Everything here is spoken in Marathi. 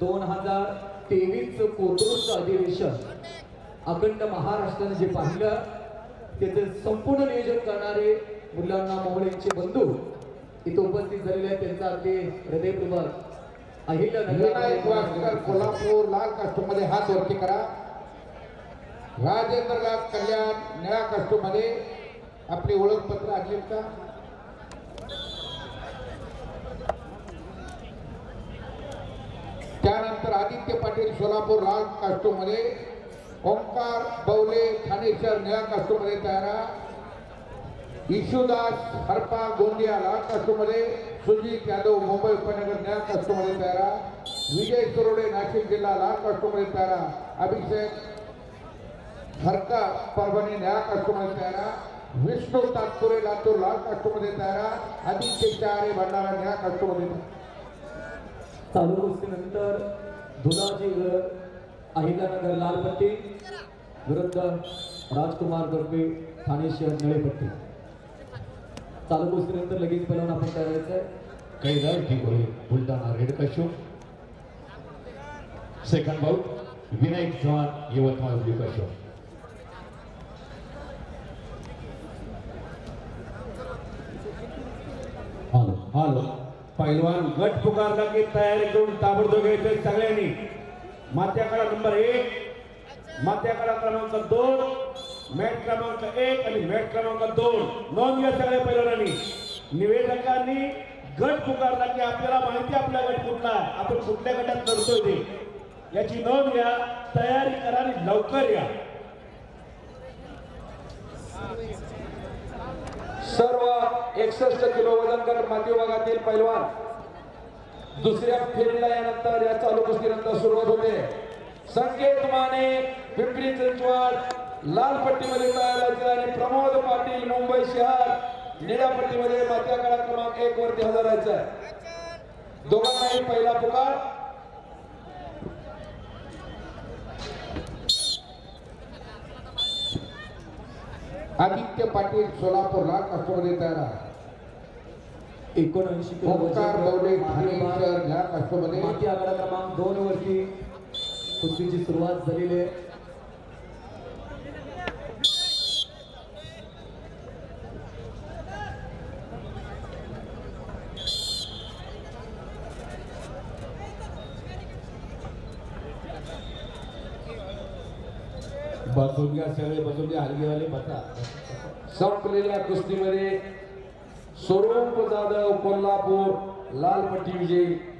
दोन हजार तेवीस उत्कृष्ट अधिवेशन अखंड महाराष्ट्राने जे पाहिलं त्याचं संपूर्ण नियोजन करणारे मुलांना मोहळेंचे बंधू इथे उपस्थित झालेले आहेत. त्यांचा ते हृदयपूर्वक विनायक वासकर अहिल्या कोल्हापूर लाल कास्टूममध्ये हात वरती करा. राजेंद्र लाल कल्याण निळ्या कास्टूममध्ये आपले ओळखपत्र आणलेत का? पाटील, सोलापूर लाल कास्टूममध्ये ओंकार, बवले ठाणे शहर निळ्या कास्टूममध्ये तयारा. इशुदास, हरपा, गोंदिया लाल कास्टूमध्ये सुजित यादव, मुंबई उपनगर निळ्या कास्टूमध्ये तयारा. विजय सुरोडे, नाशिक जिल्हा लाल कास्टूमध्ये तयारा. अभिषेक हरका, परभणी निळ्या कास्टूमध्ये तयारा. विष्णू तात्पुरे, लातूर लाल कास्टूमध्ये तयारा. आदित्य चारे, भंडारा निळ्या कास्टूमध्ये तयारा. चालू कुस्तीनंतर धुलाजी गड अहिल्यानगर लालपट्टी. विरुद्ध राजकुमार गडपे ठाणे शहर निळेपट्टी. चालू कुस्तीनंतर लगेच पहिलवान आपण करायचं कैलास ढिगोळे बुलढाणा रेड कशो second bout Vinayak Chavan Yavatmal blue कशो हॅलो हॅलो. पैलवान गट पुकारला की तयारी करून ताबडतोब घ्यायचं सगळ्यांनी. मात्याकडा नंबर एक मात्याकडा क्रमांक दोन मॅट क्रमांक एक आणि मॅट क्रमांक दोन. नोंद घ्या सगळ्या पैलवानांनी. निवेदकांनी गट पुकारला की आपल्याला माहिती आपल्या आपला गट कुठला आपण कुठल्या गटात करतोय ते. याची नोंद घ्या तयारी करा आणि लवकर या. सर्व एकसष्ट किलो वजन गट माती विभागातील पैलवान दुसऱ्या फेरीला यानंतर या चालू कुस्तीनंतर सुरुवात होते. संकेत माने पिंपरी चिंचवड लाल पट्टीमध्ये तयार आणि प्रमोद पाटील मुंबई शहर निळ्या पट्टीमध्ये मात्या काळा क्रमांक एक वरती हजर आहे. दोघांनाही पहिला पुकार. आदित्य पाटील सोलापूर लाल कास्टमध्ये तयार आहे एकोणऐंशी ओंकार बवले ठाणे शहर या कास्टमध्ये माती आकडा क्रमांक दोन वरती कुस्तीची सुरुवात झालेली आहे. बसून घ्या सगळे बसून घ्या हलगीवाले बसा. संपलेल्या कुस्तीमध्ये स्वरूप जाधव कोल्हापूर लालपट्टी विजयी.